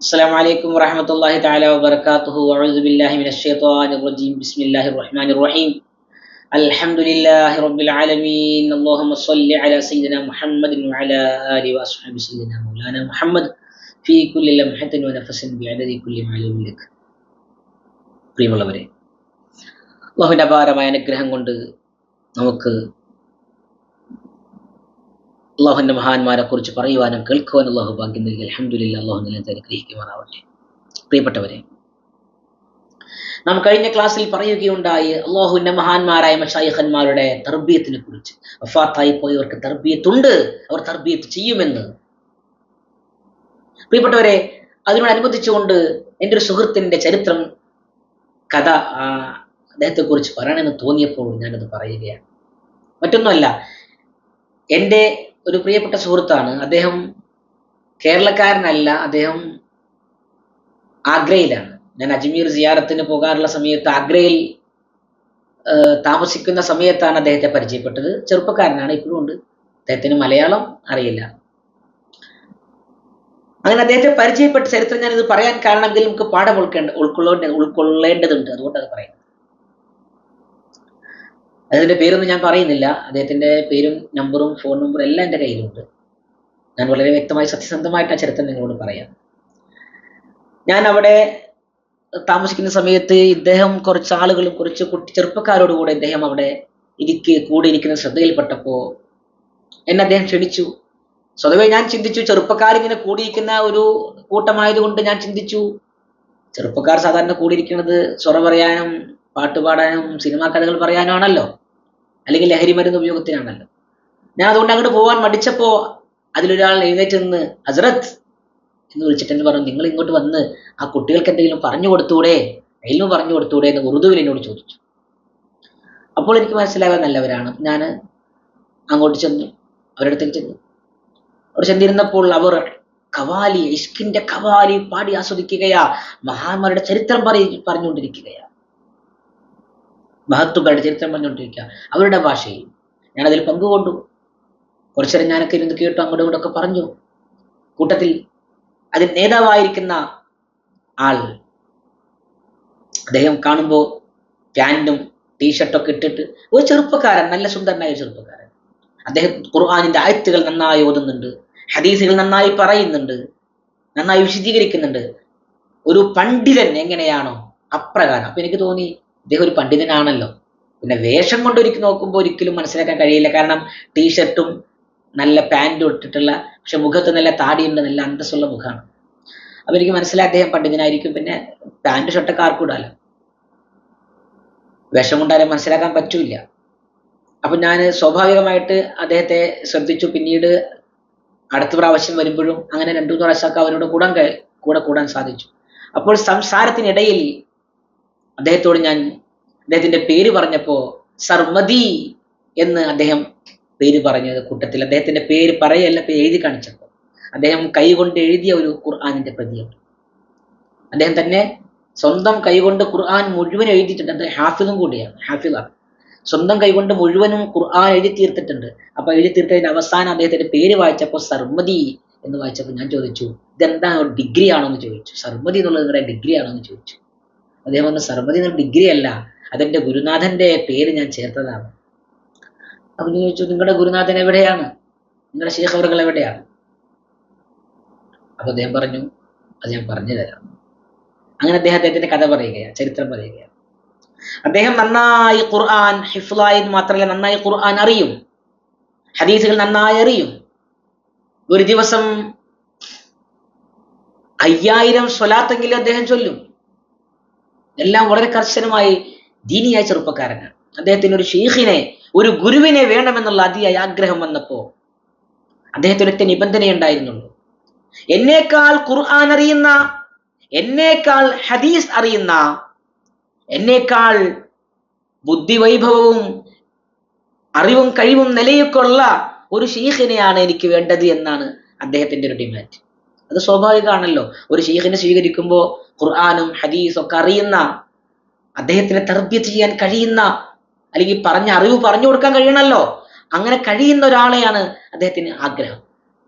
السلام عليكم ورحمة الله تعالى وبركاته وأعوذ بالله من الشيطان الرجيم بسم الله الرحمن الرحيم الحمد لله رب العالمين اللهم صل على سيدنا محمد وعلى آله وأصحابه سيدنا مولانا محمد في كل لمحة ونفس بعدد كل معلوم لك പ്രിയമുള്ളവരെ അള്ളാഹുവിൻ്റെ അപാരമായ അനുഗ്രഹം കൊണ്ട് നമുക്ക് അള്ളാഹുവിന്റെ മഹാന്മാരെ കുറിച്ച് പറയുവാനും കേൾക്കുവാനും അള്ളാഹു ഭാഗ്യം നൽകി. അലഹമുല്ല അള്ളാഹു നിലത്തെ അനുഗ്രഹിക്കുമാറാവട്ടെ. പ്രിയപ്പെട്ടവരെ നാം കഴിഞ്ഞ ക്ലാസ്സിൽ പറയുകയുണ്ടായി അള്ളാഹുവിന്റെ മഹാന്മാരായ മഷായിഖന്മാരുടെ തർബീയത്തിനെ കുറിച്ച് വഫാത്തായി പോയവർക്ക് തർബീയത്തുണ്ട് അവർ തർബീയത്ത് ചെയ്യുമെന്ന്. പ്രിയപ്പെട്ടവരെ അതിനോടനുബന്ധിച്ചുകൊണ്ട് എന്റെ ഒരു സുഹൃത്തിന്റെ ചരിത്രം കഥ അദ്ദേഹത്തെക്കുറിച്ച് പറയണമെന്ന് തോന്നിയപ്പോൾ ഞാനത് പറയുകയാണ്. മറ്റൊന്നുമല്ല എന്റെ ഒരു പ്രിയപ്പെട്ട സുഹൃത്താണ്. അദ്ദേഹം കേരളക്കാരനല്ല അദ്ദേഹം ആഗ്രയിലാണ്. ഞാൻ അജ്മീർ സിയാറത്തിന് പോകാറുള്ള സമയത്ത് ആഗ്രയിൽ താമസിക്കുന്ന സമയത്താണ് അദ്ദേഹത്തെ പരിചയപ്പെട്ടത്. ചെറുപ്പക്കാരനാണ് ഇപ്പോഴും ഉണ്ട്. അദ്ദേഹത്തിന് മലയാളം അറിയില്ല. അങ്ങനെ അദ്ദേഹത്തെ പരിചയപ്പെട്ട ചരിത്രം ഞാൻ ഇത് പറയാൻ കാരണം ഇതിൽ നമുക്ക് പാഠം ഉൾക്കേണ്ട ഉൾക്കൊള്ളേണ്ട ഉൾക്കൊള്ളേണ്ടതുണ്ട്. അതുകൊണ്ട് അത് പറയാം അതിന്റെ പേരൊന്നും ഞാൻ പറയുന്നില്ല. അദ്ദേഹത്തിന്റെ പേരും നമ്പറും ഫോൺ നമ്പറും എല്ലാം എന്റെ കയ്യിലുണ്ട്. ഞാൻ വളരെ വ്യക്തമായി സത്യസന്ധമായിട്ട് ആ ചരിത്രം നിങ്ങളോട് പറയാം. ഞാൻ അവിടെ താമസിക്കുന്ന സമയത്ത് ഇദ്ദേഹം കുറച്ച് ആളുകളും കുറച്ച് കുട്ടി ചെറുപ്പക്കാരോട് കൂടെ ഇദ്ദേഹം അവിടെ ഇരിക്ക് കൂടെ ഇരിക്കുന്ന ശ്രദ്ധയിൽപ്പെട്ടപ്പോൾ എന്നെ അദ്ദേഹം ക്ഷണിച്ചു. സ്വതവേ ഞാൻ ചിന്തിച്ചു ചെറുപ്പക്കാരിങ്ങനെ കൂടിയിരിക്കുന്ന ഒരു കൂട്ടമായതുകൊണ്ട് ഞാൻ ചിന്തിച്ചു. ചെറുപ്പക്കാർ സാധാരണ കൂടിയിരിക്കുന്നത് സ്വറ പറയാനും പാട്ട് പാടാനും സിനിമാ കഥകൾ പറയാനാണല്ലോ അല്ലെങ്കിൽ ലഹരി മരുന്ന് ഉപയോഗത്തിനാണല്ലോ. ഞാൻ അതുകൊണ്ട് അങ്ങോട്ട് പോകാൻ മടിച്ചപ്പോ അതിലൊരാൾ എഴുന്നേറ്റ് നിന്ന് ഹസരത്ത് എന്ന് വിളിച്ചിട്ട് എന്നെ പറഞ്ഞു നിങ്ങൾ ഇങ്ങോട്ട് വന്ന് ആ കുട്ടികൾക്ക് എന്തെങ്കിലും പറഞ്ഞു കൊടുത്തൂടെ? എല്ലാം പറഞ്ഞു കൊടുത്തൂടെ? എന്ന് ഉറുദുവിൽ എന്നോട് ചോദിച്ചു. അപ്പോൾ എനിക്ക് മനസ്സിലാകാൻ നല്ലവരാണ്. ഞാൻ അങ്ങോട്ട് ചെന്നു അവരുടെ അടുത്തേക്ക് ചെന്നു. അവിടെ ചെന്നിരുന്നപ്പോൾ അവർ കവാലി ഇഷ്കിന്റെ കവാലി പാടി ആസ്വദിക്കുകയാ മഹാന്മാരുടെ ചരിത്രം പറയ പറഞ്ഞുകൊണ്ടിരിക്കുകയാ. മഹത്തുക്കളുടെ ചരിത്രം പറഞ്ഞുകൊണ്ടിരിക്കുക. അവരുടെ ഭാഷയിൽ ഞാനതിൽ പങ്കുകൊണ്ടു. കുറച്ചേരം ഞാനൊക്കെ ഇരുന്ന് കേട്ടു അങ്ങോട്ടും ഇങ്ങോട്ടൊക്കെ പറഞ്ഞു. കൂട്ടത്തിൽ അതിൽ നേതാവായിരിക്കുന്ന ആൾ അദ്ദേഹം കാണുമ്പോൾ പാന്റും ടീഷർട്ടൊക്കെ ഇട്ടിട്ട് ഒരു ചെറുപ്പക്കാരൻ നല്ല സുന്ദരനായ ചെറുപ്പക്കാരൻ. അദ്ദേഹം ഖുർആാനിന്റെ ആയത്തുകൾ നന്നായി ഓതുന്നുണ്ട് ഹദീസുകൾ നന്നായി പറയുന്നുണ്ട് നന്നായി വിശദീകരിക്കുന്നുണ്ട്. ഒരു പണ്ഡിതൻ എങ്ങനെയാണോ അപ്രകാരം. അപ്പൊ എനിക്ക് തോന്നി ഇദ്ദേഹം ഒരു പണ്ഡിതനാണല്ലോ. പിന്നെ വേഷം കൊണ്ട് ഒരിക്കൽ നോക്കുമ്പോൾ ഒരിക്കലും മനസ്സിലാക്കാൻ കഴിയില്ല. കാരണം ടീഷർട്ടും നല്ല പാന്റും ഇട്ടിട്ടുള്ള പക്ഷെ മുഖത്ത് നല്ല താടിയുണ്ട് നല്ല അന്തസ്സുള്ള മുഖമാണ്. അപ്പൊ എനിക്ക് മനസ്സിലായി അദ്ദേഹം പണ്ഡിതനായിരിക്കും. പിന്നെ പാന്റ് ഷർട്ടൊക്കെ ആർക്കും ഇടാലോ? വേഷം കൊണ്ടാലും മനസ്സിലാക്കാൻ പറ്റൂല അപ്പൊ ഞാൻ സ്വാഭാവികമായിട്ട് അദ്ദേഹത്തെ ശ്രദ്ധിച്ചു. പിന്നീട് അടുത്ത പ്രാവശ്യം വരുമ്പോഴും അങ്ങനെ രണ്ടു മൂന്ന് പ്രാവശ്യമൊക്കെ അവരോട് കൂടാൻ കൂടെ കൂടാൻ സാധിച്ചു. അപ്പോൾ സംസാരത്തിനിടയിൽ അദ്ദേഹത്തോട് ഞാൻ അദ്ദേഹത്തിന്റെ പേര് പറഞ്ഞപ്പോ സർമതി എന്ന് അദ്ദേഹം പേര് പറഞ്ഞത് കൂട്ടത്തിൽ. അദ്ദേഹത്തിന്റെ പേര് പറയല്ല എഴുതി കാണിച്ചപ്പോൾ അദ്ദേഹം കൈകൊണ്ട് എഴുതിയ ഒരു ഖുർആാനിന്റെ പ്രതിയാണ്. അദ്ദേഹം തന്നെ സ്വന്തം കൈകൊണ്ട് ഖുർആൻ മുഴുവൻ എഴുതിയിട്ടുണ്ട്. അദ്ദേഹം ഹാഫിദും കൂടിയാണ് ഹാഫിദാണ്. സ്വന്തം കൈകൊണ്ട് മുഴുവനും ഖുർആൻ എഴുതി തീർത്തിട്ടുണ്ട്. അപ്പൊ എഴുതി തീർത്തതിന്റെ അവസാനം അദ്ദേഹത്തിന്റെ പേര് വായിച്ചപ്പോൾ സർമതി എന്ന് വായിച്ചപ്പോൾ ഞാൻ ചോദിച്ചു ഇതെന്താ ഡിഗ്രി ആണോ എന്ന് ചോദിച്ചു. സർമതി എന്നുള്ളത് നിങ്ങളുടെ ഡിഗ്രി ആണോ എന്ന് ചോദിച്ചു. അദ്ദേഹം പറഞ്ഞു സർമതി എന്നുള്ള ഡിഗ്രി അല്ല അതെന്റെ ഗുരുനാഥന്റെ പേര് ഞാൻ ചേർത്തതാണ്. അപ്പൊ ചോദിച്ചു നിങ്ങളുടെ ഗുരുനാഥൻ എവിടെയാണ്? നിങ്ങളുടെ ശേഖവറുകൾ എവിടെയാണ്? അപ്പൊ അദ്ദേഹം പറഞ്ഞു അത് ഞാൻ പറഞ്ഞു തരാം. അങ്ങനെ അദ്ദേഹം അദ്ദേഹത്തിന്റെ കഥ പറയുകയാണ് ചരിത്രം പറയുകയാണ്. അദ്ദേഹം നന്നായി ഖുർആൻ ഹിഫ്ലായി മാത്രമല്ല നന്നായി ഖുർആൻ അറിയും. ഹദീസുകൾ നന്നായി അറിയും. ഒരു ദിവസം അയ്യായിരം സ്വലാത്തെങ്കിലും അദ്ദേഹം ചൊല്ലും. എല്ലാം വളരെ കർശനമായി ദീനിയായ ചെറുപ്പക്കാരനാണ്. അദ്ദേഹത്തിന് ഒരു ഷെയ്ഖിനെ ഒരു ഗുരുവിനെ വേണമെന്നുള്ള അതിയായ ആഗ്രഹം വന്നപ്പോ അദ്ദേഹത്തിന് ഒറ്റ നിബന്ധനയുണ്ടായിരുന്നുള്ളൂ എന്നേക്കാൾ ഖുർആൻ അറിയുന്ന എന്നേക്കാൾ ഹദീസ് അറിയുന്ന എന്നേക്കാൾ ബുദ്ധിവൈഭവവും അറിവും കഴിവും നിലയൊക്കെ ഉള്ള ഒരു ഷെയ്ഖിനെയാണ് എനിക്ക് വേണ്ടത് എന്നാണ് അദ്ദേഹത്തിന്റെ ഒരു ഡിമാൻഡ് അത് സ്വാഭാവികമാണല്ലോ. ഒരു ഷെയ്ഖിനെ സ്വീകരിക്കുമ്പോൾ ഖുർആാനും ഹദീസും ഒക്കെ അറിയുന്ന അദ്ദേഹത്തിന് തർബ്യത്ത് ചെയ്യാൻ കഴിയുന്ന അല്ലെങ്കിൽ പറഞ്ഞ അറിവ് പറഞ്ഞു കൊടുക്കാൻ കഴിയണമല്ലോ അങ്ങനെ കഴിയുന്ന ഒരാളെയാണ് അദ്ദേഹത്തിന് ആഗ്രഹം.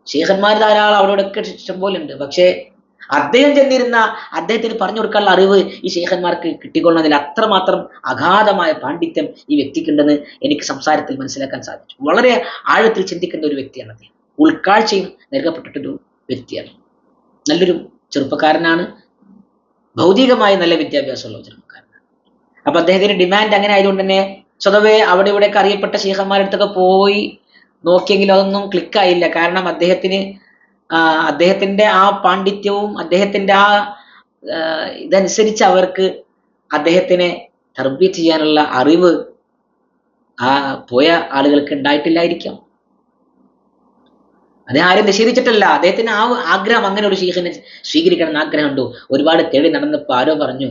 ശേഖന്മാർ ധാരാളം അവരോടൊക്കെ ഇഷ്ടം പോലെ ഉണ്ട് പക്ഷേ അദ്ദേഹം ചെന്നിരുന്ന അദ്ദേഹത്തിന് പറഞ്ഞു കൊടുക്കാനുള്ള അറിവ് ഈ ശേഖന്മാർക്ക് കിട്ടിക്കൊള്ളുന്നതിൽ അത്രമാത്രം അഗാധമായ പാണ്ഡിത്യം ഈ വ്യക്തിക്കുണ്ടെന്ന് എനിക്ക് സംസാരത്തിൽ മനസ്സിലാക്കാൻ സാധിച്ചു. വളരെ ആഴത്തിൽ ചിന്തിക്കുന്ന ഒരു വ്യക്തിയാണ് അദ്ദേഹം. ഉൾക്കാഴ്ചയും നൽകപ്പെട്ടിട്ടൊരു വ്യക്തിയാണ്. നല്ലൊരു ചെറുപ്പക്കാരനാണ്. ഭൗതികമായി നല്ല വിദ്യാഭ്യാസമുള്ള ചെറുപ്പക്കാരനാണ് അപ്പൊ അദ്ദേഹത്തിന്റെ ഡിമാൻഡ് അങ്ങനെ ആയതുകൊണ്ട് തന്നെ സ്വതവേ അവിടെ ഇവിടെയൊക്കെ അറിയപ്പെട്ട അടുത്തൊക്കെ പോയി നോക്കിയെങ്കിലും അതൊന്നും ക്ലിക്കായില്ല കാരണം അദ്ദേഹത്തിന് അദ്ദേഹത്തിന്റെ ആ പാണ്ഡിത്യവും അദ്ദേഹത്തിന്റെ ആ ഇതനുസരിച്ച് അവർക്ക് അദ്ദേഹത്തിനെ തർബീത്ത് ചെയ്യാനുള്ള അറിവ് ആ പോയ ആളുകൾക്ക് ഉണ്ടായിട്ടില്ലായിരിക്കാം. അദ്ദേഹം ആരും നിഷേധിച്ചിട്ടല്ല. അദ്ദേഹത്തിന് ആ ആഗ്രഹം അങ്ങനെ ഒരു സ്വീകരിക്കണം എന്ന് ആഗ്രഹമുണ്ടോ ഒരുപാട് തേടി നടന്നപ്പോൾ ആരോ പറഞ്ഞു.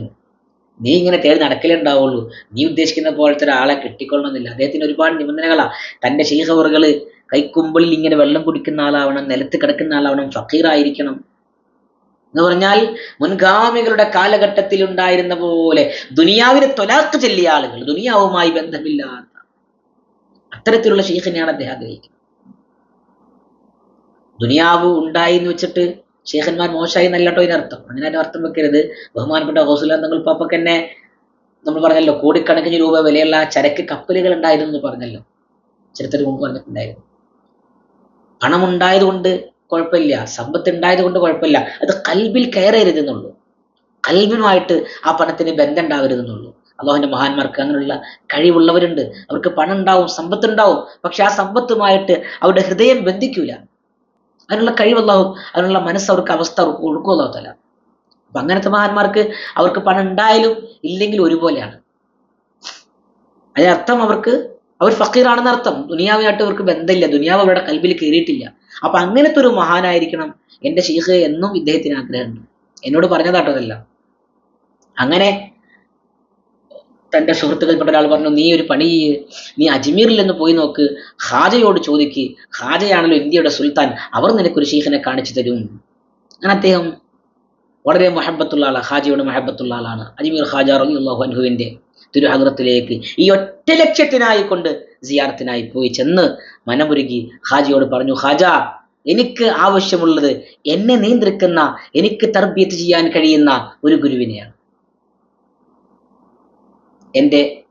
നീ ഇങ്ങനെ തേടി നടക്കലേ ഉണ്ടാവുള്ളൂ. നീ ഉദ്ദേശിക്കുന്ന പോലത്തെ ഒരാളെ കിട്ടിക്കൊള്ളണമെന്നില്ല. അദ്ദേഹത്തിന് ഒരുപാട് നിബന്ധനകളാ. തന്റെ ശീഹവറുകൾ കൈക്കുമ്പിളിൽ ഇങ്ങനെ വെള്ളം കുടിക്കുന്ന ആളാവണം നിലത്ത് കിടക്കുന്ന ആളാവണം ഫക്കീറായിരിക്കണം എന്ന് പറഞ്ഞാൽ മുൻഗാമികളുടെ കാലഘട്ടത്തിൽ ഉണ്ടായിരുന്ന പോലെ ദുനിയാവിനെ തൊലാക്ക് ചെല്ലിയ ആളുകൾ ദുനിയാവുമായി ബന്ധമില്ലാത്ത അത്തരത്തിലുള്ള ഷെയ്ഖിനെയാണ് അദ്ദേഹം ആഗ്രഹിക്കുന്നത്. ദുനിയാവ് ഉണ്ടായി എന്ന് വെച്ചിട്ട് ഷേഖന്മാർ മോശമായി നല്ലട്ടോ ഇതിനർത്ഥം. അങ്ങനെ അതിന്റെ അർത്ഥം വെക്കരുത്. ബഹുമാനപ്പെട്ട ഹൗസുല്ലാ തങ്ങൾ പാപ്പക്ക് തന്നെ നമ്മൾ പറഞ്ഞല്ലോ കോടിക്കണക്കിന് രൂപ വിലയുള്ള ചരക്ക് കപ്പലുകൾ ഉണ്ടായിരുന്നു എന്ന് പറഞ്ഞല്ലോ. ചരിത്രത്തിൽ മുമ്പ് പറഞ്ഞിട്ടുണ്ടായിരുന്നു. പണമുണ്ടായത് കൊണ്ട് കുഴപ്പമില്ല സമ്പത്ത് ഉണ്ടായത് കൊണ്ട് കുഴപ്പമില്ല. അത് കൽബിൽ കയറരുതെന്നുള്ളൂ. കൽബിനുമായിട്ട് ആ പണത്തിന് ബന്ധം ഉണ്ടാവരുതെന്നുള്ളൂ അള്ളാഹുവിന്റെ മഹാന്മാർക്ക് അങ്ങനെയുള്ള കഴിവുള്ളവരുണ്ട്. അവർക്ക് പണം ഉണ്ടാവും സമ്പത്ത് ഉണ്ടാവും പക്ഷെ ആ സമ്പത്തുമായിട്ട് അവരുടെ ഹൃദയം ബന്ധിക്കൂല. അതിനുള്ള കഴിവല്ലാവും അതിനുള്ള മനസ്സ് അവർക്ക് അവസ്ഥ കൊടുക്കുമല്ലാത്തല്ല അപ്പൊ അങ്ങനത്തെ മഹാന്മാർക്ക് അവർക്ക് പണം ഉണ്ടായാലും ഇല്ലെങ്കിലും ഒരുപോലെയാണ്. അതിനർത്ഥം അവർക്ക് അവർ ഫക്കീറാണെന്ന് അർത്ഥം. ദുനിയാവുമായിട്ട് അവർക്ക് ബന്ധമില്ല ദുനിയാവ് അവരുടെ കൽബിൽ കയറിയിട്ടില്ല. അപ്പൊ അങ്ങനത്തെ ഒരു മഹാനായിരിക്കണം എന്റെ ഷീഖ് എന്നും ഇദ്ദേഹത്തിന് ആഗ്രഹമുണ്ട്. എന്നോട് പറഞ്ഞതാട്ടോ അതെല്ലാം അങ്ങനെ തന്റെ സുഹൃത്തുക്കൾപ്പെട്ട ഒരാൾ പറഞ്ഞു നീ ഒരു പണി ചെയ്യ്. നീ അജ്മീറിൽ നിന്ന് പോയി നോക്ക്. ഹാജയോട് ചോദിക്ക്. ഹാജയാണല്ലോ ഇന്ത്യയുടെ സുൽത്താൻ. അവർ നിനക്കൊരു ഷീഖിനെ കാണിച്ചു തരും. അങ്ങനെ അദ്ദേഹം വളരെ മഹബത്തുള്ള ആളാണ് ഖാജയോട് മഹബത്തുള്ള ആളാണ്. അജ്മീർ ഹാജ അൻഹുവിന്റെ തിരുഹഗ്രത്തിലേക്ക് ഈ ഒറ്റ ലക്ഷ്യത്തിനായി കൊണ്ട് സിയാറത്തിനായി പോയി ചെന്ന് മനമുരുകി ഹാജിയോട് പറഞ്ഞു ഹാജ എനിക്ക് ആവശ്യമുള്ളത് എന്നെ നിയന്ത്രിക്കുന്ന എനിക്ക് തർബീത്ത് ചെയ്യാൻ കഴിയുന്ന ഒരു ഗുരുവിനെയാണ്. എന്റെ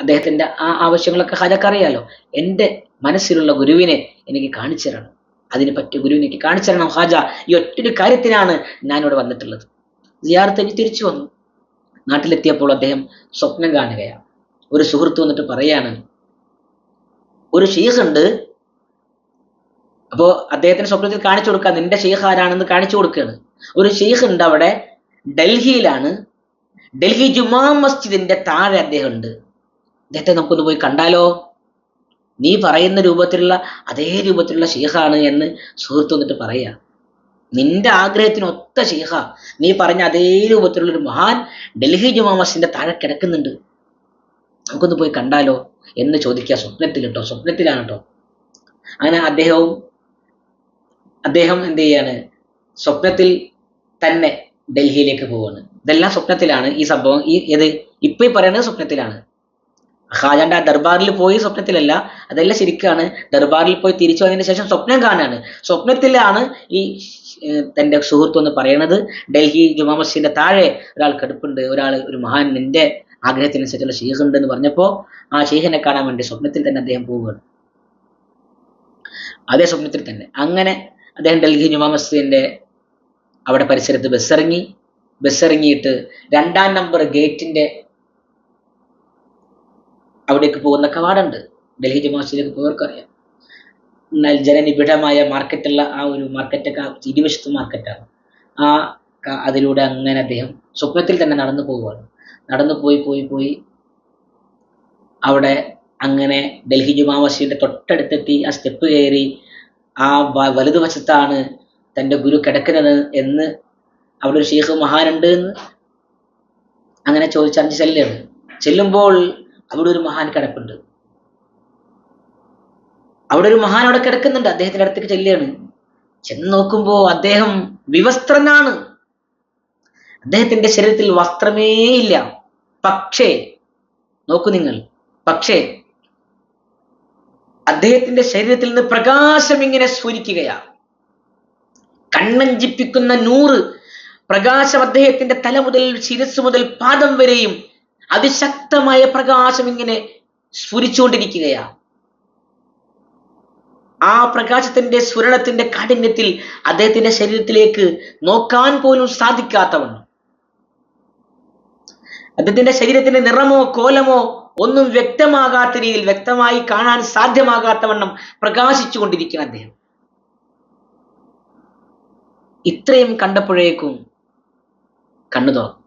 അദ്ദേഹത്തിന്റെ ആ ആവശ്യങ്ങളൊക്കെ ഹാജക്കറിയാലോ എന്റെ മനസ്സിലുള്ള ഗുരുവിനെ എനിക്ക് കാണിച്ചു തരണം. അതിന് പറ്റിയ ഗുരുവിനെ എനിക്ക് കാണിച്ചു തരണം ഹാജ ഈ ഒറ്റൊരു കാര്യത്തിനാണ് ഞാനിവിടെ വന്നിട്ടുള്ളത്. സിയാറത്ത് എനിക്ക് തിരിച്ചു വന്നു. നാട്ടിലെത്തിയപ്പോൾ അദ്ദേഹം സ്വപ്നം കാണുകയാണ്. ഒരു സുഹൃത്ത് വന്നിട്ട് പറയാണ് ഒരു ഷീഖ് ഉണ്ട്. അപ്പോ അദ്ദേഹത്തിന് സ്വപ്നത്തിൽ കാണിച്ചു കൊടുക്കുക നിന്റെ ഷെയ്ഖ് ആരാണെന്ന് കാണിച്ചു കൊടുക്കുകയാണ് ഒരു ഷെയ്ഖ് ഉണ്ട് അവിടെ. ഡൽഹിയിലാണ്. ഡൽഹി ജുമാ മസ്ജിദിന്റെ താഴെ അദ്ദേഹം ഉണ്ട് അദ്ദേഹത്തെ നമുക്കൊന്ന് പോയി കണ്ടാലോ? നീ പറയുന്ന രൂപത്തിലുള്ള അതേ രൂപത്തിലുള്ള ഷീഹാണ് എന്ന് സുഹൃത്ത് വന്നിട്ട് പറയാ. നിന്റെ ആഗ്രഹത്തിനൊത്ത ഷെയ്ഖ നീ പറഞ്ഞ അതേ രൂപത്തിലുള്ള ഒരു മഹാൻ ഡൽഹി ജുമാ മസ്ജിദിന്റെ താഴെ കിടക്കുന്നുണ്ട്. നമുക്കൊന്ന് പോയി കണ്ടാലോ എന്ന് ചോദിക്കുക സ്വപ്നത്തിൽ കേട്ടോ സ്വപ്നത്തിലാണ് കേട്ടോ. അങ്ങനെ അദ്ദേഹവും അദ്ദേഹം എന്ത് ചെയ്യാണ്? സ്വപ്നത്തിൽ തന്നെ ഡൽഹിയിലേക്ക് പോവാണ്. ഇതെല്ലാം സ്വപ്നത്തിലാണ് ഈ സംഭവം. ഈ ഇത് ഇപ്പൊ ഈ പറയുന്നത് സ്വപ്നത്തിലാണ്. ഖാജാന്റെ ആ ദർബാറിൽ പോയി സ്വപ്നത്തിലല്ല അതെല്ലാം ശരിക്കാണ്. ദർബാറിൽ പോയി തിരിച്ചു വന്നതിന് ശേഷം സ്വപ്നം കാണാണ് സ്വപ്നത്തിലാണ് ഈ തന്റെ സുഹൃത്ത് എന്ന് പറയണത്. ഡൽഹി ജുമാ മസ്ജിദിന്റെ താഴെ ഒരാൾ കടുപ്പുണ്ട്. ഒരാൾ ഒരു മഹാൻ നിന്റെ ആഗ്രഹത്തിനനുസരിച്ചുള്ള ഷെയ്ഖ് ഉണ്ട് എന്ന് പറഞ്ഞപ്പോ ആ ഷെയ്ഖിനെ കാണാൻ വേണ്ടി സ്വപ്നത്തിൽ തന്നെ അദ്ദേഹം പോവുകയാണ്. അതേ സ്വപ്നത്തിൽ തന്നെ. അങ്ങനെ അദ്ദേഹം ഡൽഹി ജുമാ മസ്ജിദിന്റെ അവിടെ പരിസരത്ത് ബസ്സിറങ്ങി. ഇറങ്ങി ബസ് ഇറങ്ങിയിട്ട് രണ്ടാം നമ്പർ ഗേറ്റിന്റെ അവിടേക്ക് പോകുന്ന കവാടുണ്ട് ഡൽഹി ജുമാ മസ്ജിദിലേക്ക് പോയവർക്കറിയാം എന്നാൽ ജനനിബിഡമായ മാർക്കറ്റുള്ള ആ ഒരു മാർക്കറ്റൊക്കെ ഇരുവശത്ത് മാർക്കറ്റാണ് ആ അതിലൂടെ അങ്ങനെ അദ്ദേഹം സ്വപ്നത്തിൽ തന്നെ നടന്നു പോവുകയാണ്. നടന്നു പോയി പോയി പോയി അവിടെ അങ്ങനെ ഡൽഹി ജുമാ മസ്ജിദിന്റെ തൊട്ടടുത്തെത്തി ആ സ്റ്റെപ്പ് കയറി. ആ വലതുവശത്താണ് തന്റെ ഗുരു കിടക്കുന്നത് എന്ന് അവിടെ ഒരു ഷെയ്ഖ് മഹാനുണ്ട് എന്ന് അങ്ങനെ ചോദിച്ചറിഞ്ഞ് ചെല്ലുകയാണ്. ചെല്ലുമ്പോൾ അവിടെ ഒരു മഹാൻ കിടപ്പുണ്ട്. അവിടെ ഒരു മഹാൻ അവിടെ കിടക്കുന്നുണ്ട്. അദ്ദേഹത്തിന്റെ അടുത്തേക്ക് ചെല്ലുകയാണ്. ചെന്ന് നോക്കുമ്പോൾ അദ്ദേഹം വിവസ്ത്രനാണ്. അദ്ദേഹത്തിന്റെ ശരീരത്തിൽ വസ്ത്രമേ ഇല്ല. പക്ഷേ നോക്കൂ നിങ്ങൾ. പക്ഷേ അദ്ദേഹത്തിന്റെ ശരീരത്തിൽ നിന്ന് പ്രകാശം ഇങ്ങനെ സ്ഫുരിക്കുകയാ കണ്ണഞ്ചിപ്പിക്കുന്ന നൂറ് പ്രകാശം അദ്ദേഹത്തിന്റെ തല മുതൽ ശിരസ് മുതൽ പാദം വരെയും അതിശക്തമായ പ്രകാശം ഇങ്ങനെ സ്ഫുരിച്ചുകൊണ്ടിരിക്കുകയാണ്. ആ പ്രകാശത്തിന്റെ സ്ഫുരണത്തിന്റെ കാഠിന്യത്തിൽ അദ്ദേഹത്തിന്റെ ശരീരത്തിലേക്ക് നോക്കാൻ പോലും സാധിക്കാത്തവണ്ണം അദ്ദേഹത്തിന്റെ ശരീരത്തിന്റെ നിറമോ കോലമോ ഒന്നും വ്യക്തമാകാത്ത രീതിയിൽ വ്യക്തമായി കാണാൻ സാധ്യമാകാത്തവണ്ണം പ്രകാശിച്ചു കൊണ്ടിരിക്കുന്ന അദ്ദേഹം. ഇത്രയും കണ്ടപ്പോഴേക്കും കണ്ണു തുറന്നു.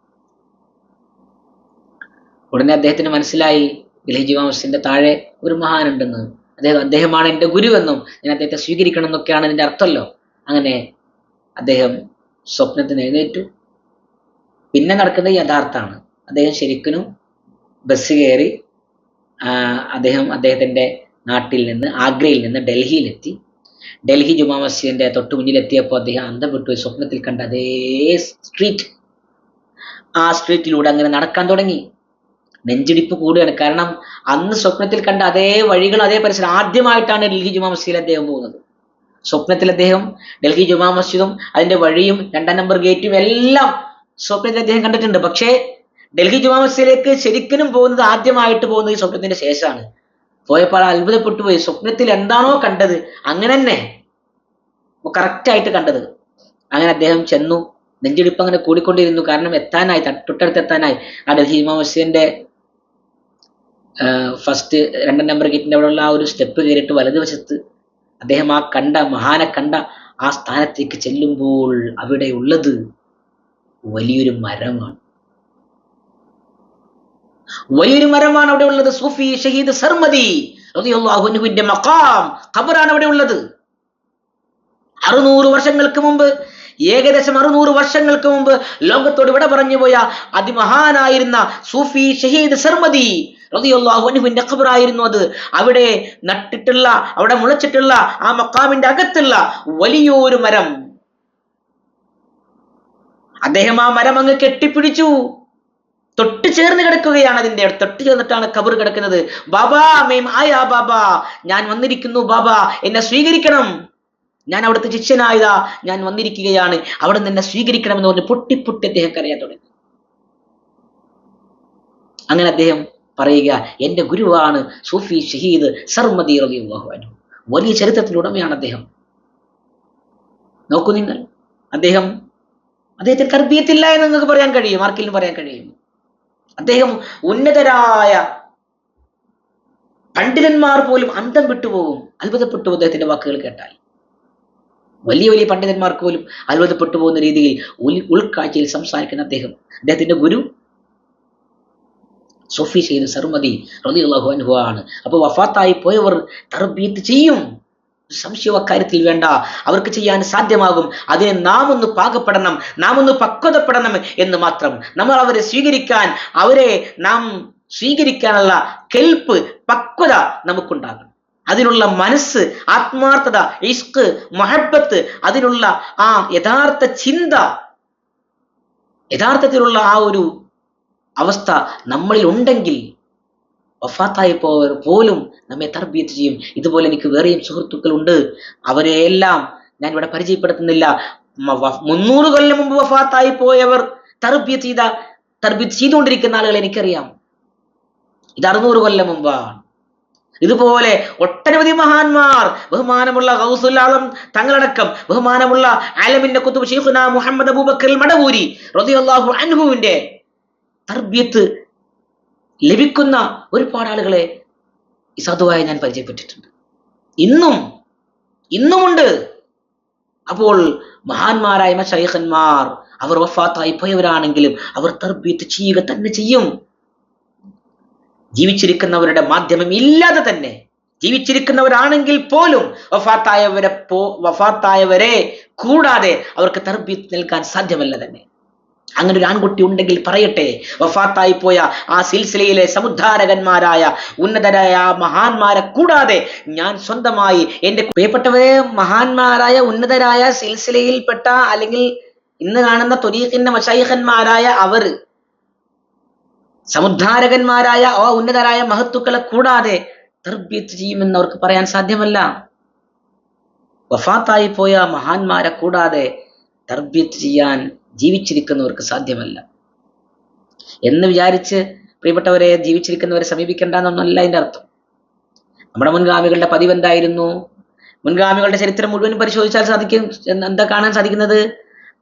ഉടനെ അദ്ദേഹത്തിന് മനസ്സിലായി വാമസിന്റെ താഴെ ഒരു മഹാനുണ്ടെന്ന്. അദ്ദേഹം അദ്ദേഹമാണ് എന്റെ ഗുരുവെന്നും ഞാൻ അദ്ദേഹത്തെ സ്വീകരിക്കണം എന്നൊക്കെയാണ് ഇതിന്റെ അർത്ഥമല്ലോ. അങ്ങനെ അദ്ദേഹം സ്വപ്നത്തിൽ എഴുന്നേറ്റു പിന്നെ നടക്കുന്നത് യഥാർത്ഥമാണ് അദ്ദേഹം ശരിക്കും ബസ് കയറി അദ്ദേഹം അദ്ദേഹത്തിന്റെ നാട്ടിൽ നിന്ന് ആഗ്രയിൽ നിന്ന് ഡൽഹിയിലെത്തി. ഡൽഹി ജുമാ മസ്ജിദിന്റെ തൊട്ടു മുന്നിലെത്തിയപ്പോൾ അദ്ദേഹം അന്തം വിട്ടു സ്വപ്നത്തിൽ കണ്ട അതേ സ്ട്രീറ്റ് ആ സ്ട്രീറ്റിലൂടെ അങ്ങനെ നടക്കാൻ തുടങ്ങി. നെഞ്ചിടിപ്പ് കൂടുകയാണ്. കാരണം അന്ന് സ്വപ്നത്തിൽ കണ്ട അതേ വഴികൾ അതേ പരിസരം ആദ്യമായിട്ടാണ് ഡൽഹി ജുമാ മസ്ജിദിൽ അദ്ദേഹം പോകുന്നത്. സ്വപ്നത്തിൽ അദ്ദേഹം ഡൽഹി ജുമാ മസ്ജിദും അതിന്റെ വഴിയും രണ്ടാം നമ്പർ ഗേറ്റും എല്ലാം സ്വപ്നത്തിൽ അദ്ദേഹം കണ്ടിട്ടുണ്ട്. പക്ഷേ ഡൽഹി ജുമാ മസ്ജിദിലേക്ക് ശരിക്കും പോകുന്നത് ആദ്യമായിട്ട് പോകുന്നത് ഈ സ്വപ്നത്തിന്റെ ശേഷമാണ്. പോയപ്പോൾ അത്ഭുതപ്പെട്ടു പോയി. സ്വപ്നത്തിൽ എന്താണോ കണ്ടത് അങ്ങനെ തന്നെ കറക്റ്റായിട്ട് കണ്ടത്. അങ്ങനെ അദ്ദേഹം ചെന്നു. നെഞ്ചിടിപ്പ് അങ്ങനെ കൂടിക്കൊണ്ടിരുന്നു. കാരണം എത്താനായി തൊട്ടടുത്ത് എത്താനായി ആ ഡൽഹി മസ്ജിദിന്റെ ഫസ്റ്റ് രണ്ടാം നമ്പർ ഗേറ്റിന്റെ അവിടെയുള്ള ആ ഒരു സ്റ്റെപ്പ് കയറിയിട്ട് വലതുവശത്ത് അദ്ദേഹം ആ കണ്ട മഹാനെ കണ്ട ആ സ്ഥാനത്തേക്ക് ചെല്ലുമ്പോൾ അവിടെ ഉള്ളത് വലിയൊരു മരമാണ്. വലിയൊരു മരമാണ് അവിടെ ഉള്ളത്. സൂഫി ഷഹീദ് സർമദി റളിയല്ലാഹു അൻഹുവിന്റെ മഖാം ഖബറാണ് അവിടെ ഉള്ളത്. അറുനൂറ് വർഷങ്ങൾക്ക് മുമ്പ് ഏകദേശം അറുനൂറ് വർഷങ്ങൾക്ക് മുമ്പ് ലോകത്തോട് വിട പറഞ്ഞു പോയ അതിമഹാനായിരുന്ന സൂഫി ഷഹീദ് സർമദി റളിയല്ലാഹു അൻഹുവിന്റെ ഖബറായിരുന്നു അത്. അവിടെ നട്ടിട്ടുള്ള അവിടെ മുളച്ചിട്ടുള്ള ആ മക്കാമിന്റെ അകത്തുള്ള വലിയൊരു മരം. അദ്ദേഹം ആ മരം അങ്ങ് കെട്ടിപ്പിടിച്ചു. തൊട്ട് ചേർന്ന് കിടക്കുകയാണ് അതിന്റെ. തൊട്ട് ചേർന്നിട്ടാണ് കബർ കിടക്കുന്നത്. ബാബാ മേം ആയാ ബാബാ. ഞാൻ വന്നിരിക്കുന്നു ബാബാ. എന്നെ സ്വീകരിക്കണം. ഞാൻ അവിടുത്തെ ശിഷ്യനായതാ. ഞാൻ വന്നിരിക്കുകയാണ്. അവിടെ നിന്ന് എന്നെ സ്വീകരിക്കണമെന്ന് പറഞ്ഞ് പൊട്ടി പൊട്ടി അദ്ദേഹം കരയാൻ തുടങ്ങി. അങ്ങനെ അദ്ദേഹം പറയുക എന്റെ ഗുരുവാണ് സൂഫി ഷഹീദ് സർമതി അൻഹു. വലിയ ചരിത്രത്തിലുടമയാണ് അദ്ദേഹം. നോക്കൂ നിങ്ങൾ. അദ്ദേഹം അദ്ദേഹത്തിന് തർബീയത്തില്ല എന്ന് നിങ്ങൾക്ക് പറയാൻ കഴിയും ആർക്കെങ്കിലും പറയാൻ കഴിയും അദ്ദേഹം ഉന്നതരായ പണ്ഡിതന്മാർ പോലും അന്തം വിട്ടുപോകും. അത്ഭുതപ്പെട്ടു അദ്ദേഹത്തിന്റെ വാക്കുകൾ കേട്ടാൽ. വലിയ വലിയ പണ്ഡിതന്മാർക്ക് പോലും അത്ഭുതപ്പെട്ടു പോകുന്ന രീതിയിൽ ഉൾക്കാഴ്ചയിൽ സംസാരിക്കുന്ന അദ്ദേഹം. അദ്ദേഹത്തിന്റെ ഗുരു സൊഫി ചെയ്ത് സർമതി റളിയല്ലാഹു അൻഹു ആണ്. അപ്പൊ വഫാത്തായി പോയവർ തർബീത്ത് ചെയ്യും. സംശയം അക്കാര്യത്തിൽ വേണ്ട. അവർക്ക് ചെയ്യാൻ സാധ്യമാകും. അതിനെ നാം ഒന്ന് പാകപ്പെടണം. നാം ഒന്ന് പക്വതപ്പെടണം എന്ന് മാത്രം. നമ്മൾ അവരെ സ്വീകരിക്കാൻ അവരെ നാം സ്വീകരിക്കാനുള്ള കെൽപ്പ് പക്വത നമുക്കുണ്ടാകണം. അതിനുള്ള മനസ്സ് ആത്മാർത്ഥത ഇഷ്ക് മഹബത്ത് അതിനുള്ള ആ യഥാർത്ഥ ചിന്ത യഥാർത്ഥത്തിലുള്ള ആ ഒരു അവസ്ഥ നമ്മളിൽ ഉണ്ടെങ്കിൽ വഫാത്തായി പോയവർ പോലും നമ്മെ തർബീത്ത് ചെയ്യും ഇതുപോലെ എനിക്ക് വേറെയും സുഹൃത്തുക്കളുണ്ട്. അവരെയെല്ലാം ഞാൻ ഇവിടെ പരിചയപ്പെടുത്തുന്നില്ല. മുന്നൂറ് കൊല്ലം മുമ്പ് വഫാത്തായി പോയവർ തർബീത്ത് ചെയ്ത തർബീത്ത് ചെയ്തുകൊണ്ടിരിക്കുന്ന ആളുകൾ എനിക്കറിയാം. ഇത് അറുന്നൂറ് കൊല്ലം മുമ്പാണ്. ഇതുപോലെ ഒട്ടനവധി മഹാന്മാർ ബഹുമാനമുള്ള ഗൗസുൽ തങ്ങളടക്കം ബഹുമാനമുള്ള ആലമിന്റെ കുത്തുബ് ഷെയ്ഖുന മുഹമ്മദ് അബൂബക്കർ മടവൂരി റസൂലുള്ളാഹി അൻഹുവിന്റെ തർബിയത്ത് ലഭിക്കുന്ന ഒരുപാട് ആളുകളെ ഈ സാധുവായി ഞാൻ പരിചയപ്പെട്ടിട്ടുണ്ട്. ഇന്നും ഇന്നുമുണ്ട്. അപ്പോൾ മഹാന്മാരായ മഷൈഖന്മാർ അവർ വഫാത്തായി പോയവരാണെങ്കിലും അവർ തർബീത്ത് ചെയ്യുക തന്നെ ചെയ്യും. ജീവിച്ചിരിക്കുന്നവരുടെ മാധ്യമം ഇല്ലാതെ തന്നെ ജീവിച്ചിരിക്കുന്നവരാണെങ്കിൽ പോലും വഫാത്തായവരെ പോ വഫാത്തായവരെ കൂടാതെ അവർക്ക് തർബീത്ത് നൽകാൻ സാധ്യമല്ല തന്നെ. അങ്ങനെ ഒരു ആൺകുട്ടി ഉണ്ടെങ്കിൽ പറയട്ടെ. വഫാത്തായി പോയ ആ സിൽസിലയിലെ സമുദ്ധാരകന്മാരായ ഉന്നതരായ ആ മഹാന്മാരെ കൂടാതെ ഞാൻ സ്വന്തമായി എന്റെ പ്രിയപ്പെട്ടവരെ മഹാന്മാരായ ഉന്നതരായ സിൽസിലയിൽപ്പെട്ട അല്ലെങ്കിൽ ഇന്ന് കാണുന്ന തൊരീഖിന്റെ മഷൈഖന്മാരായ അവർ സമുദ്ധാരകന്മാരായ ആ ഉന്നതരായ മഹത്തുക്കളെ കൂടാതെ തർബീത്ത് ചെയ്യുമെന്ന് അവർക്ക് പറയാൻ സാധ്യമല്ല. വഫാത്തായി പോയ മഹാന്മാരെ കൂടാതെ തർബീത്ത് ചെയ്യാൻ ജീവിച്ചിരിക്കുന്നവർക്ക് സാധ്യമല്ല. എന്ന് വിചാരിച്ച് പ്രിയപ്പെട്ടവരെ ജീവിച്ചിരിക്കുന്നവരെ സമീപിക്കേണ്ട എന്നൊന്നല്ല അതിന്റെ അർത്ഥം. നമ്മുടെ മുൻഗാമികളുടെ പതിവ് എന്തായിരുന്നു മുൻഗാമികളുടെ ചരിത്രം മുഴുവൻ പരിശോധിച്ചാൽ സാധിക്കും. എന്താ കാണാൻ സാധിക്കുന്നത്?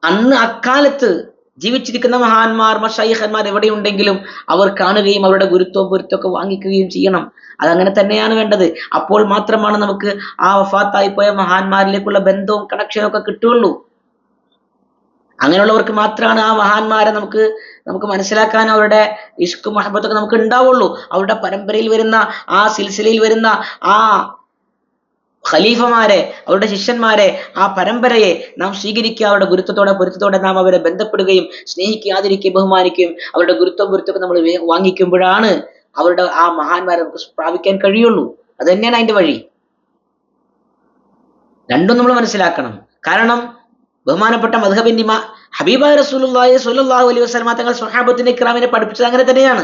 അന്ന് അക്കാലത്ത് ജീവിച്ചിരിക്കുന്ന മഹാന്മാർ മഷൈഹന്മാർ എവിടെയുണ്ടെങ്കിലും അവർ കാണുകയും അവരുടെ ഗുരുത്വവും പൊരുത്തമൊക്കെ വാങ്ങിക്കുകയും ചെയ്യണം. അതങ്ങനെ തന്നെയാണ് വേണ്ടത്. അപ്പോൾ മാത്രമാണ് നമുക്ക് ആ വഫാത്തായി പോയ മഹാന്മാരിലേക്കുള്ള ബന്ധവും കണക്ഷനും ഒക്കെ കിട്ടുകയുള്ളൂ. അങ്ങനെയുള്ളവർക്ക് മാത്രമാണ് ആ മഹാന്മാരെ നമുക്ക് നമുക്ക് മനസ്സിലാക്കാൻ അവരുടെ ഇഷ്കും മഹബത്തൊക്കെ നമുക്ക് ഉണ്ടാവുള്ളൂ. അവരുടെ പരമ്പരയിൽ വരുന്ന ആ സിൽസിലയിൽ വരുന്ന ആ ഖലീഫമാരെ അവരുടെ ശിഷ്യന്മാരെ ആ പരമ്പരയെ നാം സ്വീകരിക്കുക അവരുടെ ഗുരുത്വത്തോടെ പൊരുത്തത്തോടെ നാം അവരെ ബന്ധപ്പെടുകയും സ്നേഹിക്കുകയും ആദരിക്കുകയും ബഹുമാനിക്കുകയും അവരുടെ ഗുരുത്വം പൊരുത്തൊക്കെ നമ്മൾ വാങ്ങിക്കുമ്പോഴാണ് അവരുടെ ആ മഹാന്മാരെ നമുക്ക് പ്രാപിക്കാൻ കഴിയുള്ളൂ. അത് തന്നെയാണ് അതിന്റെ വഴി. രണ്ടും നമ്മൾ മനസ്സിലാക്കണം. കാരണം ബഹുമാനപ്പെട്ട മധുഹബിന്നിമ ഇമാ ഹബീബായ് റസൂലുള്ളാഹി സ്വല്ലല്ലാഹു അലൈഹി വസല്ലം തങ്ങൾ സ്വഹാബത്തിന്റെ ഇക്രാമിനെ പഠിപ്പിച്ചത് അങ്ങനെ തന്നെയാണ്.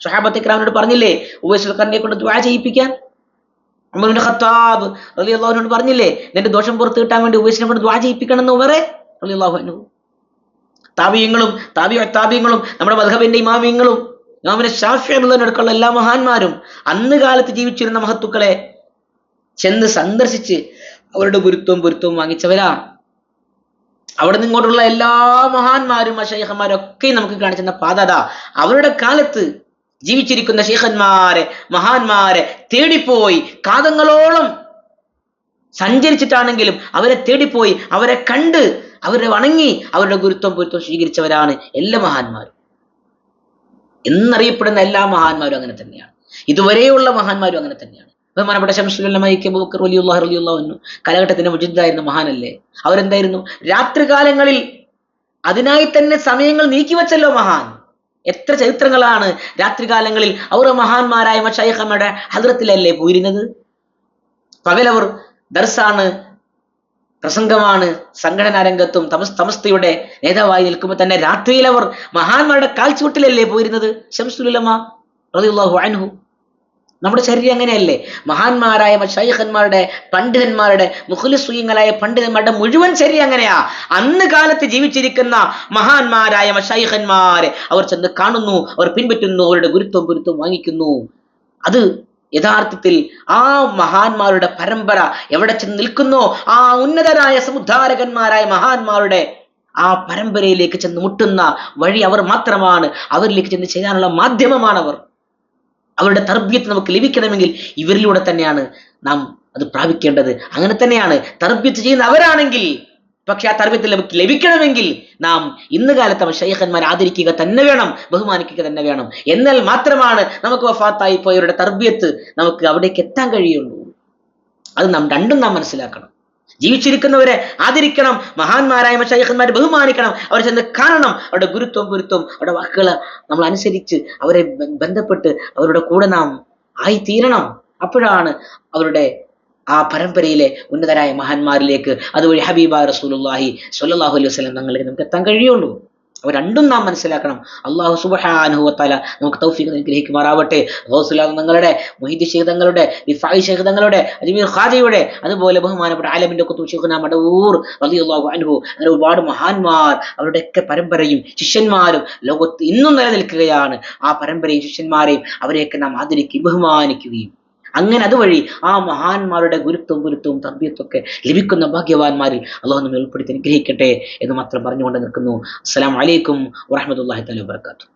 സ്വഹാബത്ത് ഇക്രാമിനോട് പറഞ്ഞില്ലേ ഉവൈസുൽ ഖർണിയെ കൊണ്ട് ദുആ ചെയ്യിപ്പിക്കാൻ? ഉമറുൽ ഖത്താബ് റളിയല്ലാഹു അൻഹു പറഞ്ഞില്ലേ നിന്റെ ദോഷം പുറത്ത് കിട്ടാൻ വേണ്ടി ഉവൈസിനെ കൊണ്ട് ദുആ ചെയ്യിപ്പിക്കണം എന്ന് ഉമറെ? റളിയല്ലാഹു അൻഹു. താബിയങ്ങളും താബിയ താബിയങ്ങളും നമ്മുടെ മധുഹബിന്റെ ഇമാമിയങ്ങളും ഇമാമിനെ ഷാഫിയുള്ള എല്ലാ മഹാന്മാരും അന്ന് കാലത്ത് ജീവിച്ചിരുന്ന മഹത്തുക്കളെ ചെന്ന് സന്ദർശിച്ച് അവരുടെ ഗുരുത്വവും പൊരുത്തവും വാങ്ങിച്ചവരാ അവിടെ നിന്ന് ഇങ്ങോട്ടുള്ള എല്ലാ മഹാന്മാരും അഷൈഹന്മാരും ഒക്കെ നമുക്ക് കാണിച്ചെന്ന അതാ. അവരുടെ കാലത്ത് ജീവിച്ചിരിക്കുന്ന ഷേഖന്മാരെ മഹാന്മാരെ തേടിപ്പോയി കാതങ്ങളോളം സഞ്ചരിച്ചിട്ടാണെങ്കിലും അവരെ തേടിപ്പോയി അവരെ കണ്ട് അവരെ വണങ്ങി അവരുടെ ഗുരുത്വം പൊരുത്വം സ്വീകരിച്ചവരാണ് എല്ലാ മഹാന്മാരും. എന്നറിയപ്പെടുന്ന എല്ലാ മഹാന്മാരും അങ്ങനെ തന്നെയാണ്. ഇതുവരെയുള്ള മഹാന്മാരും അങ്ങനെ തന്നെയാണ്. ബഹുമാനപ്പെട്ട ശംസുല്ലമയ്ക്ക് ബുക്കർ റളിയല്ലാഹു കാലഘട്ടത്തിന്റെ മുജിദ്ദായിരുന്ന മഹാനല്ലേ? അവരെന്തായിരുന്നു? രാത്രികാലങ്ങളിൽ അതിനായി തന്നെ സമയങ്ങൾ നീക്കിവെച്ചല്ലോ മഹാൻ. എത്ര ചരിത്രങ്ങളാണ് രാത്രികാലങ്ങളിൽ അവർ മഹാന്മാരായ മഷായിഖമ്മയുടെ ഹദ്രത്തിലല്ലേ പോയിരുന്നത്? പകലവർ ദർസാണ് പ്രസംഗമാണ് സംഘടനാ രംഗത്തും തമസ് തമസ്തയുടെ നേതാവായി നിൽക്കുമ്പോൾ തന്നെ രാത്രിയിൽ അവർ മഹാന്മാരുടെ കാൽച്ചുവട്ടിലല്ലേ പോയിരുന്നത്? ഷംസുലുലമ റളിയല്ലാഹു അൻഹു നമ്മുടെ ശരീരം അങ്ങനെയല്ലേ? മഹാന്മാരായ ശൈഖന്മാരുടെ പണ്ഡിതന്മാരുടെ മുഖ്ലിസുയങ്ങളായ പണ്ഡിതന്മാരുടെ മുഴുവൻ ശരീരം അങ്ങനെയാ. അന്ന് കാലത്ത് ജീവിച്ചിരിക്കുന്ന മഹാന്മാരായ മഷായിഖന്മാരെ അവർ ചെന്ന് കാണുന്നു അവർ പിൻപറ്റുന്നു അവരുടെ ഗുരുത്വം ഗുരുത്വം വാങ്ങിക്കുന്നു. അത് യഥാർത്ഥത്തിൽ ആ മഹാന്മാരുടെ പരമ്പര എവിടെ ചെന്ന് നിൽക്കുന്നോ? ആ ഉന്നതരായ സമുദ്ധാരകന്മാരായ മഹാന്മാരുടെ ആ പരമ്പരയിലേക്ക് ചെന്ന് മുട്ടുന്ന വഴി അവർ മാത്രമാണ്. അവരിലേക്ക് ചെന്ന് ചെയ്യാനുള്ള മാധ്യമമാണ് അവർ അവരുടെ തർബ്യത്ത് നമുക്ക് ലഭിക്കണമെങ്കിൽ ഇവരിലൂടെ തന്നെയാണ് നാം അത് പ്രാപിക്കേണ്ടത്. അങ്ങനെ തന്നെയാണ് തർബ്യത്ത് ചെയ്യുന്ന അവരാണെങ്കിൽ പക്ഷെ ആ തർബ്യത്തിൽ നമുക്ക് ലഭിക്കണമെങ്കിൽ നാം ഇന്ന് കാലത്ത് ഷൈഖന്മാർ ആദരിക്കുക തന്നെ വേണം ബഹുമാനിക്കുക തന്നെ വേണം. എന്നാൽ മാത്രമാണ് നമുക്ക് വഫാത്തായി പോയവരുടെ തർബ്യത്ത് നമുക്ക് അവിടേക്ക് എത്താൻ കഴിയുള്ളൂ. അത് നാം രണ്ടും നാം മനസ്സിലാക്കണം. ജീവിച്ചിരിക്കുന്നവരെ ആദരിക്കണം. മഹാന്മാരായ മഷായിഖന്മാരെ ബഹുമാനിക്കണം. അവരെ ചെന്ന് കാണണം. അവരുടെ ഗുരുത്വം ഗുരുത്വം അവരുടെ വാക്കുകൾ നമ്മൾ അനുസരിച്ച് അവരെ ബന്ധപ്പെട്ട് അവരുടെ കൂടെ നാം ആയിത്തീരണം. തീരണം അപ്പോഴാണ് അവരുടെ ആ പരമ്പരയിലെ ഉന്നതരായ മഹാന്മാരിലേക്ക് അതുവഴി ഹബീബ റസൂലുള്ളാഹി സ്വല്ലല്ലാഹു അലൈഹി വസല്ലം തങ്ങളിലേക്ക് നമുക്ക് എത്താൻ കഴിയുള്ളൂ. അവ രണ്ടും നാം മനസ്സിലാക്കണം. അള്ളാഹു സുബഹാനുഹുവത്താല നമുക്ക് തൗഫീഖ് അനുഗ്രഹിക്കുമാറാവട്ടെ ഗൗസുലാം തങ്ങളുടെ മൊഹീദ് ഷെയ്ഖ് ഇഫായി റിഫായി ഷെയ്ഖ് തങ്ങളുടെ അജ്മീർ ഖാദിയുടെ അതുപോലെ ബഹുമാനപ്പെട്ട ആലമിന്റെ കുത്തു ഷെയ്ഖുന മടവൂർ അള്ളാഹു അൻഹു അങ്ങനെ ഒരുപാട് മഹാന്മാർ അവരുടെയൊക്കെ പരമ്പരയും ശിഷ്യന്മാരും ലോകത്ത് ഇന്നും നിലനിൽക്കുകയാണ്. ആ പരമ്പരയും ശിഷ്യന്മാരെയും അവരെയൊക്കെ നാം ആദരിക്കുകയും ബഹുമാനിക്കുകയും അങ്ങനെ അതുവഴി ആ മഹാന്മാരുടെ ഗുരുത്വം ഗുരുത്വവും തർബിയത്വമൊക്കെ ലഭിക്കുന്ന ഭാഗ്യവാന്മാരിൽ അള്ളാഹു നമ്മെ ഉൾപ്പെടുത്തി അനുഗ്രഹിക്കട്ടെ എന്ന് മാത്രം പറഞ്ഞുകൊണ്ട് നിൽക്കുന്നു. അസ്സലാമു അലൈക്കും വറഹ്മത്തുള്ളാഹി തല വബറകാതുഹു.